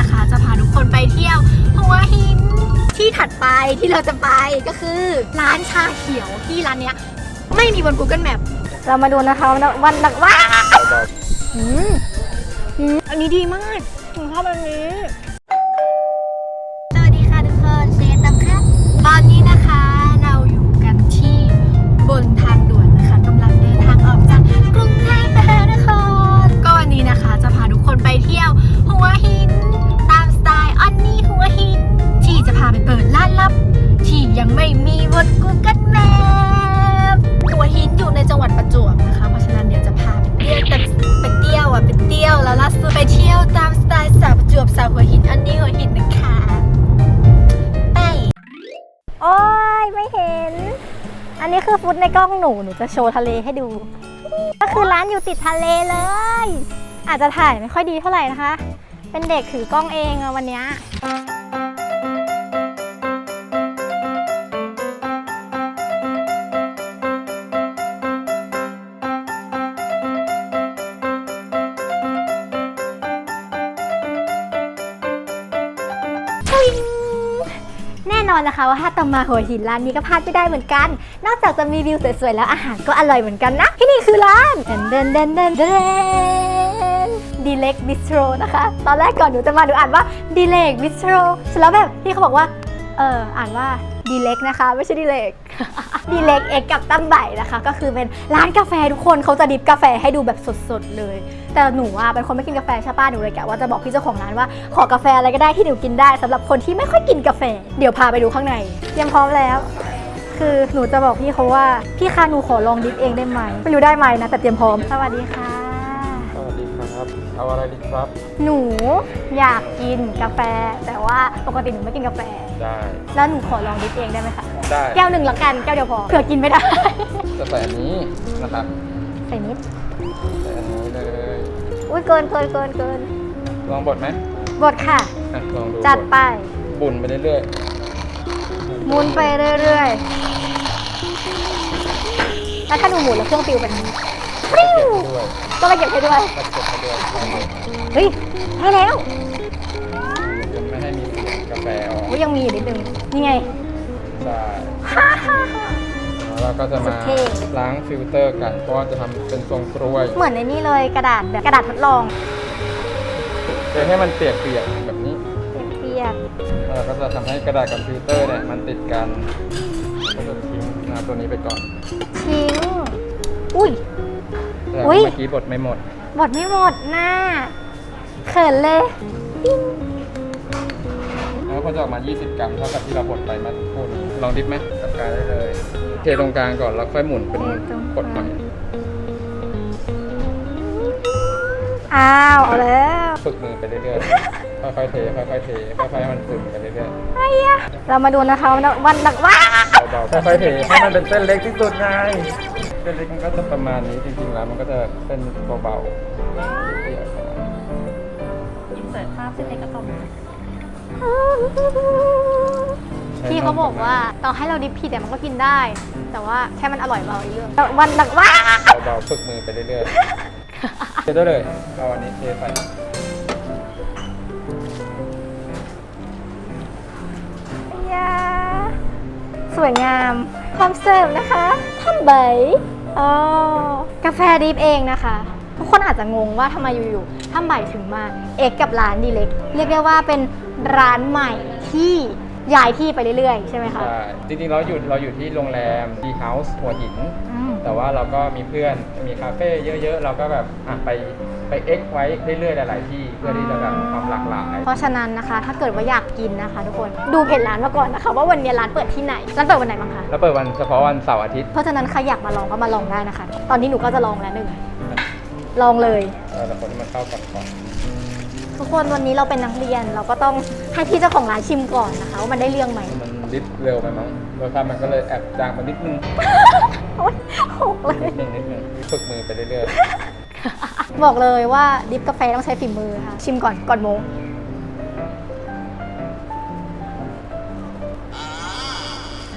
นะคะ จะพาทุกคนไปเที่ยวหัวหินที่ถัดไปที่เราจะไปก็คือร้านชาเขียวที่ร้านเนี้ยไม่มีบน Google Map เรามาดูนะคะวันนักว้าอืมอืมอันนี้ดีมากผมชอบอันนี้ อันนี้คือฟุตในกล้องหนู หนูจะโชว์ทะเลให้ดู ก็คือร้านอยู่ติดทะเลเลย อาจจะถ่ายไม่ค่อยดีเท่าไหร่นะคะ เป็นเด็กถือกล้องเองอะวันเนี้ แน่นอนนะคะว่าถ้าตำมาหัวหินร้านนี้ก็พลาดไม่ได้เหมือนกัน นอกจากจะมีวิวสวยๆแล้วอาหารก็อร่อยเหมือนกันนะ ที่นี่คือร้านเดนเดนเดนเดนเดนดีเล็กบิสโตรนะคะ ตอนแรกก่อนหนูจะมาหนูอ่านว่าดีเล็กบิสโตรเสร็จแล้วแบบพี่เขาบอกว่า เอออ่านว่า ดีเล็กนะคะ ไม่ใช่ดีเล็กดีเล็กเอกกับตั้มใบนะคะ ก็คือเป็นร้านกาแฟทุกคนเขาจะดิบกาแฟให้ดูแบบสดๆเลย แต่หนูอะเป็นคนไม่กินกาแฟใช่ป้ะหนูเลยกะว่าจะบอกพี่เจ้าของร้านว่าขอกาแฟอะไรก็ได้ที่หนูกินได้สำหรับคนที่ไม่ค่อยกินกาแฟ เดี๋ยวพาไปดูข้างในเตรียมพร้อมแล้ว คือหนูจะบอกพี่เขาว่าพี่คะหนูขอลองดิฟเองได้ไหมไม่รู้ได้ไหมนะแต่เตรียมพร้อมสวัสดีค่ะสวัสดีครับเอาอะไรดีครับ หนูอยากกินกาแฟ แต่ว่าปกติหนูไม่กินกาแฟ ได้ แล้วหนูขอลองดิฟเองได้ไหมคะ ได้แก้วหนึ่งละกันแก้วเดียวพอเผื่อกินไม่ได้ จะใส่อันนี้นะครับใส่นิด ใส่อันนี้เลยอุ้ยเกินเกินเกินเกินลองบดไหมบดค่ะ อะลองดูจัดไป บุ่นไปเรื่อยหมุนไปเรื่อยๆ แล้วถ้าหนูหมุนแล้วเครื่องปิวเป็นปริ้วๆเก็บให้ด้วยก็ไปเก็บให้ด้วยก็เก็บให้ด้วย เฮ้ยให้แล้ว ยยังมีอยู่นิดนึงนี่ไงได้ฮ่าฮ่าฮ่าแล้วเราก็จะสุมาดเท่ ล้างฟิลเตอร์กันเพราะว่าจะทำเป็นทรงกล้วยเหมือนในนี่เลยกระดาษแบบกระดาษทดลองเพื่อให้มันเปียกๆแบบนี้ เปียกแล้วเราก็จะทำให้กระดาษกับฟิลเตอร์เนี่ยมันติดกันก็จะทิ้งน้ำตัวนี้ไปก่อนๆทิ้งอุ้ย แต่อุ๊ยเมื่อกี้บดไม่หมด บดไม่หมดหน้าเขินเลยปิ้งแล้ว ก็จะออกมา 20 กรัมเท่ากับที่เราบดไปเมาสักครู่นี้ลองดิฟไหมจับกายได้เลย เทตรงกลางก่อนแล้วค่อยหมุนเป็นกดหน่อยอ้าว เอาแล้วฝึกมือไปเรื่อยๆ ค่อยๆเทค่อยๆเทค่อยๆให้มันซึมไปเรื่อยไอ้ยะเรามาดูนะคะวันวันหนักว้าๆเบาๆค่อยๆเทให้มันเป็นเส้นเล็กที่สุดไงเส้นเล็กมันก็จะประมาณนี้จริงๆแล้วมันก็จะเป็นเบาๆเตี้ยๆประมาณนี้อินเสิร์ตภาพเส้นเล็กกระตอม พี่เขาบอกว่าต่อให้เราดิบผิดแต่มันก็กินได้ แต่ว่าแค่มันอร่อยเบาอีกเรื่องวันหนักว้าเบาๆฝึกมือไปเรื่อยๆเทได้เลยเอาอันนี้เทไปยาสวยงามความเสิร์ฟนะคะท่านใบอ๋อกาแฟดิบเองนะคะ ทุกคนอาจจะงงว่าทำไมอยู่ๆท่านใบถึงมาเอกกับร้านดีเล็ก เรียกได้ว่าเป็น ร้านใหม่ที่ย้ายที่ไปเรื่อยๆ ใช่ไหมคะ ใช่จริงๆ เราอยู่เราอยู่ที่โรงแรมดีเฮาส์หัวหิน อืม แต่ว่าเราก็มีเพื่อนมีคาเฟ่เยอะๆ เราก็แบบอะไปไปเอ็กไว้เรื่อยๆ หลายๆที่เพื่อที่จะแบบมีความหลากหลาย เพราะฉะนั้นนะคะ ถ้าเกิดว่าอยากกินนะคะ ทุกคน ดูเพจร้านมาก่อนนะคะ ว่าวันนี้ร้านเปิดที่ไหน ร้านเปิดวันไหนบ้างคะ แล้วเปิดวันเฉพาะวันเสาร์อาทิตย์เพราะฉะนั้นใครอยากมาลองก็มาลองได้นะคะ ตอนนี้หนูก็จะลองแล้วหนึ่ง ลองเลย เราแต่คนที่มันเข้าก่อนก่อน ทุกคนวันนี้เราเป็นนักเรียนเราก็ต้องให้พี่เจ้าของร้านชิมก่อนนะคะว่ามันได้เรื่องไหมมันดิฟเร็วไปมั้งรสชาติมันก็เลยแอบจางไปนิดนึงโอ๊ยหกเลย นิดนึงนิดนึงฝึกมือไปเรื่อยบอกเลยว่าดิฟกาแฟต้องใช้ฝีมือค่ะ ชิมก่อนก่อนโมง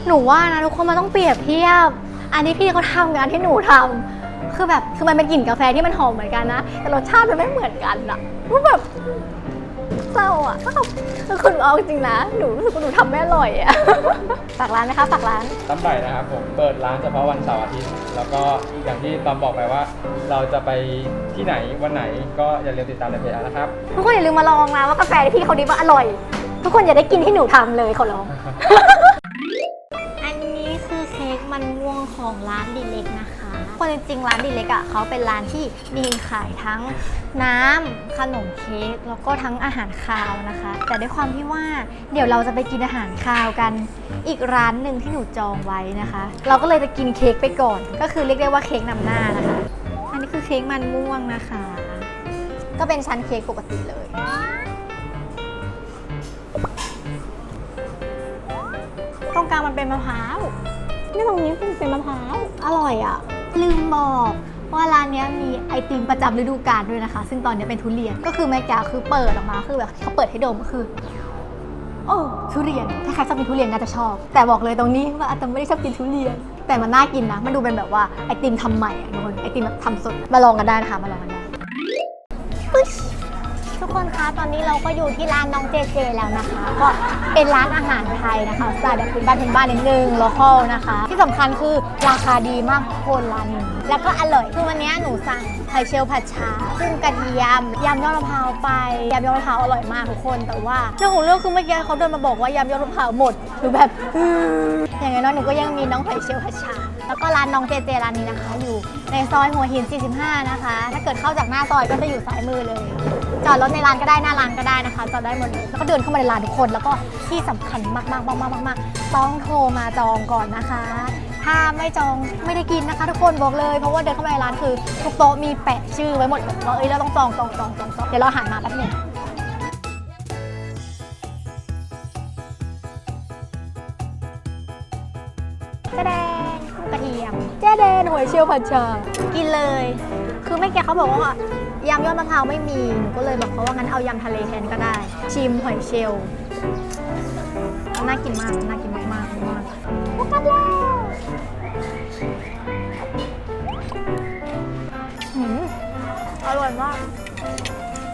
หนูว่านะทุกคนมันต้องเปรียบเทียบ อันนี้พี่เขาทำงานที่หนูทำ คือแบบคือมันเป็นกลิ่นกาแฟที่มันหอมเหมือนกันนะ แต่รสชาติมันไม่เหมือนกันอะว่าแบบเศร้าอะคือคุณเอาจริงนะ หนูรู้สึกว่าหนูทำไม่อร่อยอะฝากร้านไหมคะฝากร้าน ตั้มใบนะครับผมเปิดร้านเฉพาะวันเสาร์อาทิตย์แล้วก็อย่างที่ตอมบอกไปว่า เราจะไปที่ไหนวันไหนก็อย่าลืมติดตามในเพจนะครับ ทุกคนอย่าลืมมาลองนะว่ากาแฟที่พี่เขาดีว่าอร่อย ทุกคนอย่าได้กินที่หนูทำเลยขอร้อง อันนี้คือเค้กมันม่วงของร้านดีเล็กนะคะ คนจริงๆร้านดีเล็กอะเขาเป็นร้านที่มีขายทั้งน้ำขนมเค้กแล้วก็ทั้งอาหารคาวนะคะ แต่ด้วยความที่ว่าเดี๋ยวเราจะไปกินอาหารคาวกันอีกร้านหนึ่งที่หนูจองไว้นะคะ เราก็เลยจะกินเค้กไปก่อน ก็คือเรียกได้ว่าเค้กนำหน้านะคะ อันนี้คือเค้กมันม่วงนะคะ ก็เป็นชั้นเค้กปกติเลยตรงกลางมันเป็นมะพร้าวนี่ตรงนี้เป็นมะพร้าว อร่อยอะ่ะ ลืมบอกว่าร้านเนี้ยมีไอติมประจำฤดูกาลด้วยนะคะ ซึ่งตอนนี้เป็นทุเรียนก็คือแม่แกวคือเปิดออกมาคือแบบเขาเปิดให้ดมก็คือ โอ้ทุเรียนถ้าใครชอบกินทุเรียนน่าจะชอบ แต่บอกเลยตรงนี้ว่าอาจจะไม่ได้ชอบกินทุเรียน แต่มันน่ากินนะมันดูเป็นแบบว่าไอติมทำใหม่อะทุกคนไอติมแบบทำสดมาลองกันได้นะคะมาลองกันได้ปึ๊ช คนคะตอนนี้เราก็อยู่ที่ร้านน้องเจเจแล้วนะคะ ก็เป็นร้านอาหารไทยนะคะสไตล์แบบพื้นบ้านพื้นบ้านนิดนึงโลคอลนะคะ ที่สำคัญคือราคาดีมากทุกคนร้านนี้แล้วก็อร่อยคือวันนี้หนูสั่งไข่เชลผัดชาซึ่งกระเทียมยำยอดมะพร้าวไปยำยอดมะพร้าวอร่อยมากทุกคน แต่ว่าเรื่องของเรื่องคือเมื่อกี้เขาเดินมาบอกว่ายำยอดมะพร้าวหมดหนูแบบอย่างน้อยหนูก็ยังมีน้องไข่เชลผัดชาแล้วก็ร้านน้องเจเจร้านนี้นะคะ อยู่ในซอยหัวหิน 45 นะคะ ถ้าเกิดเข้าจากหน้าซอยก็จะอยู่ซ้ายมือเลย จอดรถในร้านก็ได้หน้าร้านก็ได้นะคะจอดได้หมดเลยแล้วก็เดินเข้ามาในร้านทุกคน แล้วก็ที่สำคัญมากๆมากๆมากๆต้องโทรมาจองก่อนนะคะ ถ้าไม่จองไม่ได้กินนะคะ ทุกคนบอกเลยเพราะว่าเดินเข้ามาในร้านคือทุกโต๊ะมีแปะชื่อไว้หมดเลยว่าเอ้ยเราต้องจองจองจองจองจองเดี๋ยวเราหันมาแป๊บนึงเจ๊แดงกุ้งกระเทียมเจ๊แดงหอยเชลล์ผัดชากินเลย คือไม่แกเขาบอกว่า ยำยอดมะพร้าวไม่มีหนูก็เลยบอกเขาว่างั้นเอายำทะเลแทนก็ได้ ชิมหอยเชลล์น่ากินมากน่ากินมากมากมากพบกันแล้วอร่อยมาก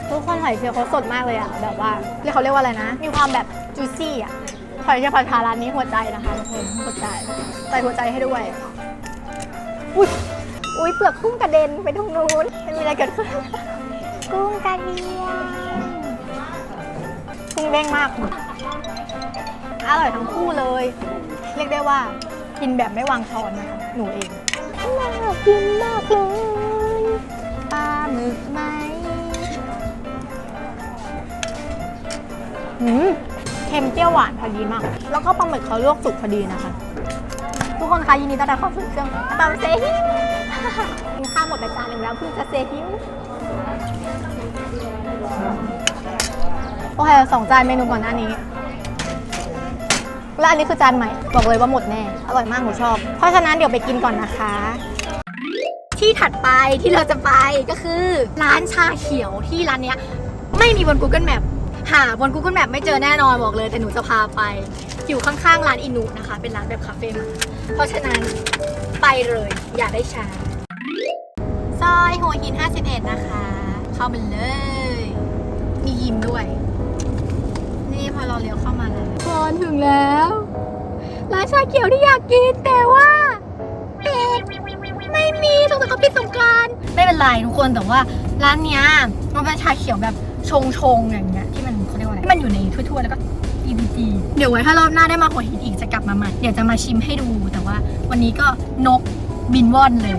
ทุกคนหอยเชลล์เขาสดมากเลยอะแบบว่าเรียกเขาเรียกว่าอะไรนะ มีความแบบจูซี่อะหอยเชลล์ผัดชาร้านนี้หัวใจนะคะทุกคนหัวใจใส่หัวใจให้ด้วย อุ้ยอุ้ยเปลือกกุ้งกระเด็นไปตรงนู้น มีอะไรเกิดขึ้น กุ้งกระเทียมกุ้งเด้งมาก อร่อยทั้งคู่เลย เรียกได้ว่า กินแบบไม่วางช้อนนะคะหนูเองน่ากินมากเลยปลาหมึกไหมหืมเค็มเปรี้ยวหวานพอดีมาก แล้วก็ปลาหมึกเขาลวกสุกพอดีนะคะ ทุกคนคะยินดีต้อนรับเข้าสู่ช่วงตามเซฮิ หมดไปจานหนึ่งแล้วเพิ่งจะเซฮิวโอเคสองจานเมนูก่อนหน้านี้และอันนี้คือจานใหม่ บอกเลยว่าหมดแน่ อร่อยมากหนูชอบ เพราะฉะนั้นเดี๋ยวไปกินก่อนนะคะ ที่ถัดไปที่เราจะไปก็คือ ร้านชาเขียวที่ร้านเนี้ย ไม่มีบน Google Map หาบน Google Map ไม่เจอแน่นอนบอกเลย แต่หนูจะพาไป อยู่ข้างๆ ร้านอินุนะคะ เป็นร้านแบบคาเฟ่มาเพราะฉะนั้นไปเลย อย่าได้ช้า ซอยหัวหิน 51 นะคะ เข้าไปเลย มียิมด้วย นี่พอเราเลี้ยวเข้ามาแล้วพอถึงแล้วร้านชาเขียวที่อยากกินแต่ว่าปิดไม่มีสงสัยเขาปิดสงกรารไม่เป็นไรทุกคนแต่ว่าร้านเนี้ยมันเป็นชาเขียวแบบชงชงๆอย่างเงี้ยที่มันเขาเรียกว่าอะไรที่มันอยู่ในถ้วยๆแล้วก็ดีดีๆเดี๋ยวไว้ถ้ารอบหน้าได้มาหัวหินอีกจะกลับมาใหม่เดี๋ยวจะมาชิมให้ดู แต่ว่าวันนี้ก็นกบินว่อนเลย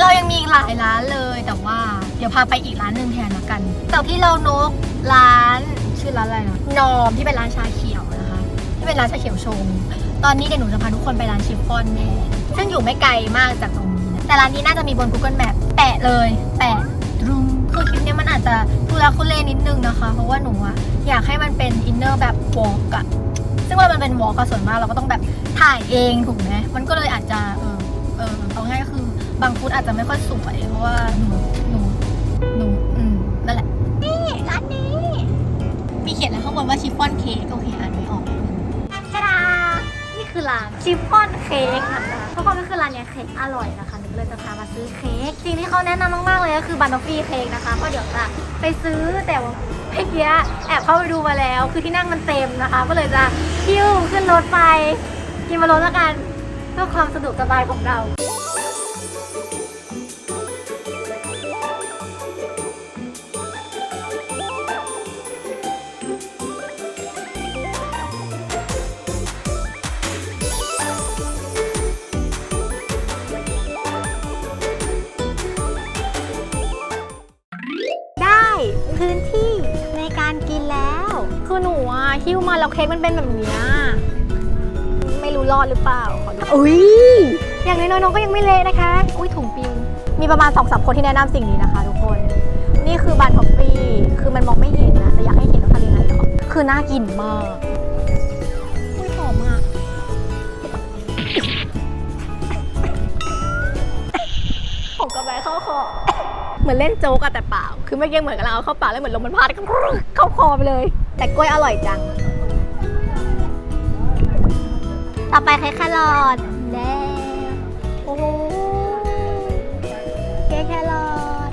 เรายังมีอีกหลายร้านเลยแต่ว่า เดี๋ยวพาไปอีกร้านหนึ่งแทนละกันจากที่เรานกร้านชื่อร้านอะไรนะนอมที่เป็นร้านชาเขียวนะคะ ที่เป็นร้านชาเขียวชง ตอนนี้เดี๋ยวหนูจะพาทุกคนไปร้านชิฟฟ่อนแทนซึ่งอยู่ไม่ไกลมากจากตรงนี้นะแต่ร้านนี้น่าจะมีบน Google Map แปะเลยแปะตรุงคือคลิปนี้มันอาจจะทุลักทุเลนิดนึงนะคะ เพราะว่าหนูอะอยากให้มันเป็นอินเนอร์แบบวอล์กอะซึ่งวลามันเป็นวอล์กส่วนมากเราก็ต้องแบบถ่ายเองถูกไหมมันก็เลยอาจจะเออเออเอาง่ายก็คือ บางฟุตอาจจะไม่ค่อยสวย เพราะว่าหนูหนูหนูอืมนั่นแหละ นี่ร้านนี้ มีเขียนอะไรข้างบนว่าชิฟฟ่อนเค้กโอเคอ่านไม่ออกชาดานี่คือร้านชิฟฟ่อนเค้กนะคะทุกคนก็คือร้านเนี้ยเค้กอร่อยนะคะหนูก็เลยจะพามาซื้อเค้กสิ่งที่เขาแนะนำมากๆเลยก็คือบันอฟฟี่เค้กนะคะก็เดี๋ยวจะไปซื้อแต่ว่าแพมื่อกี้แอบเข้าไปดูมาแล้ว คือที่นั่งมันเต็มนะคะ ก็เลยจะคิวขึ้นรถไปกินมาลดแล้วกันเพื่อความสะดวกสบายของเรา แล้วเค้กมันเป็นแบบเนี้ยไม่รู้รอดหรือเปล่าขอดูอุ้ยอย่างน้อยๆน้องก็ยังไม่เละนะคะ อุ้ยถุงปิวมีประมาณ2อสคนที่แนะนำสิ่งนี้นะคะทุกคน นี่คือบานท็อฟฟี่ คือมันมองไม่เห็นนะแต่อยากให้เห็นว่าทำยังไงหรอคือน่ากินมาก อุ้ยหอมมากผมกาแฟเข้าคอเหมือนเล่นโจ๊กอะแต่เปล่า คือไม่อกี้เหมือนกับเราเอาเข้าปากแล้วเหมือนลมมันพัดเข้าคอไปเลย แต่กล้วยอร่อยจัง ต่อไปไข่แครอทแดงโอ้โหเค้กแครอท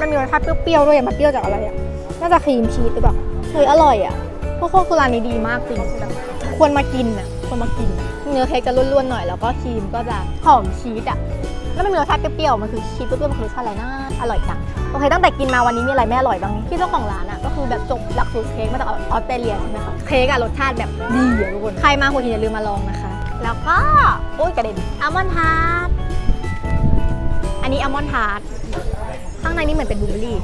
มันมีรสชาติเปรี้ยวๆด้วยอะมันเปรี้ยวจากอะไรอะน่าจะครีมชีสหรือเปล่าเฮ้ยอร่อยอะพวกโคตรร้านนี้ดีมากจริงแบบควรมากินอะควรมากิน เนื้อเค้กจะร่วนๆหน่อยแล้วก็ครีมก็จะหอมชีสอะแล้วมันมีรสชาติเปรี้ยวๆมันคือชีสเปรี้ยวๆมันคือรสชาติอะไรนะอร่อยจังโอเคตั้งแต่กินมาวันนี้มีอะไรไม่อร่อยบ้างพี่เจ้าของร้านอะก็คือแบบจบหลักสูตรเค้กมาจากออสเตรเลียใช่ไหมคะเค้กอะรสชาติแบบดีอะทุกคนใครมาหัวหินอย่าลืมมาลองนะคะ แล้วก็โอ้ยกระเด็นอัลมอนด์ทาร์ตอันนี้อัลมอนด์ทาร์ตข้างในนี่เหมือนเป็นบลูเบอร์รี่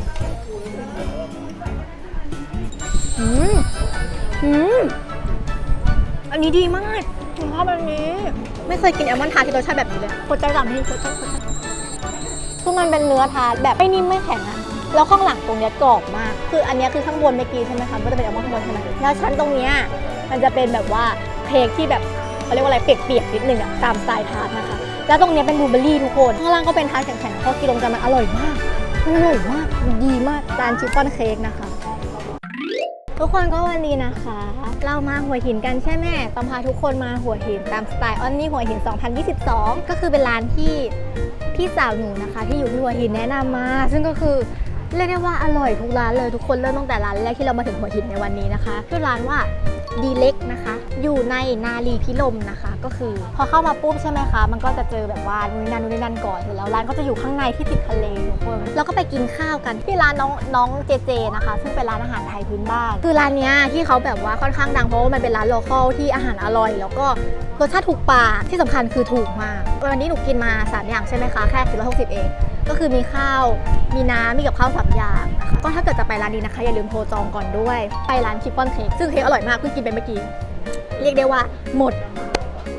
อืมอืมอันนี้ดีมากผมชอบอันนี้ ไม่เคยกินแอลมอนด์ทาร์ตที่รสชาติแบบนี้เลยโคตรใจสั่งที่โคตรใจ คือมันเป็นเนื้อทาร์ตแบบไม่นิ่มไม่แข็งอะแล้วข้างหลังตรงเนี้ยกรอบมาก คืออันเนี้ยคือข้างบนเมื่อกี้ใช่ไหมคะก็จะเป็นอลมอนด์ข้างบนใช่ไหมแล้วชั้นตรงเนี้ยมันจะเป็นแบบว่าเค้กที่แบบเขาเรียกว่าอะไรเปียกๆนิดนึงอะตามสไตล์ทาร์ตนะคะ แล้วตรงเนี้ยเป็นบลูเบอร์รี่ทุกคนข้างล่างก็เป็นทาร์ตแข็งๆพอกินลงกันมันอร่อยมากมันอร่อยมากมันดีมากจานชิฟฟ่อนเค้กนะคะทุกคนก็วันนี้นะคะ เรามาหัวหินกันใช่ไหมต้องพาทุกคนมาหัวหินตามสไตล์ออนนี่หัวหิน 2022 ก็คือเป็นร้านที่ พี่สาวหนูนะคะ ที่อยู่ที่หัวหินแนะนำมา ซึ่งก็คือเรียกได้ว่าอร่อยทุกร้านเลยทุกคนเริ่มตั้งแต่ร้านแรกที่เรามาถึงหัวหินในวันนี้นะคะชื่อร้านว่า ดีเล็กนะคะ อยู่ในนาลีพิลมนะคะ ก็คือพอเข้ามาปุ๊บใช่ไหมคะ มันก็จะเจอแบบว่านู่นนนั่นนู่นนนั่นก่อนเสร็จแล้วร้านก็จะอยู่ข้างในที่ติดทะเลทุกคนแล้วก็ไปกินข้าวกันที่ร้านน้องน้องเจเจนะคะ ซึ่งเป็นร้านอาหารไทยพื้นบ้าน คือร้านเนี้ยที่เขาแบบว่าค่อนข้างดังเพราะว่ามันเป็นร้านโลคอลที่อาหารอร่อย แล้วก็รสชาติถูกปากที่สำคัญคือถูกมากวันนี้หนูกินมาสามอย่างใช่ไหมคะแค่460เอง ก็คือมีข้าว มีน้ำมีกับข้าวสามอย่างนะคะก็ถ้าเกิดจะไปร้านนี้นะคะ อย่าลืมโทรจองก่อนด้วย ไปร้านชิฟฟ่อนเค้กซึ่งเค้กอร่อยมากเพิ่งกินไปเมื่อกี้ เรียกได้ว่าหมด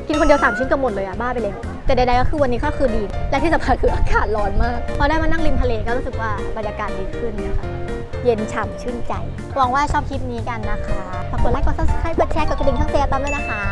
กินคนเดียว 3 ชิ้นก็หมดเลยอะบ้าไปแล้วแต่ใดๆก็คือวันนี้ก็คือดี และที่สำคัญคืออากาศร้อนมาก พอได้มานั่งริมทะเลก็รู้สึกว่าบรรยากาศดีขึ้นนะคะเย็นฉ่ำชื่นใจ หวังว่าชอบคลิปนี้กันนะคะ ฝากกดไลค์ กด subscribe กดแชร์ กดกระดิ่งช่องเซียตามด้วยนะคะ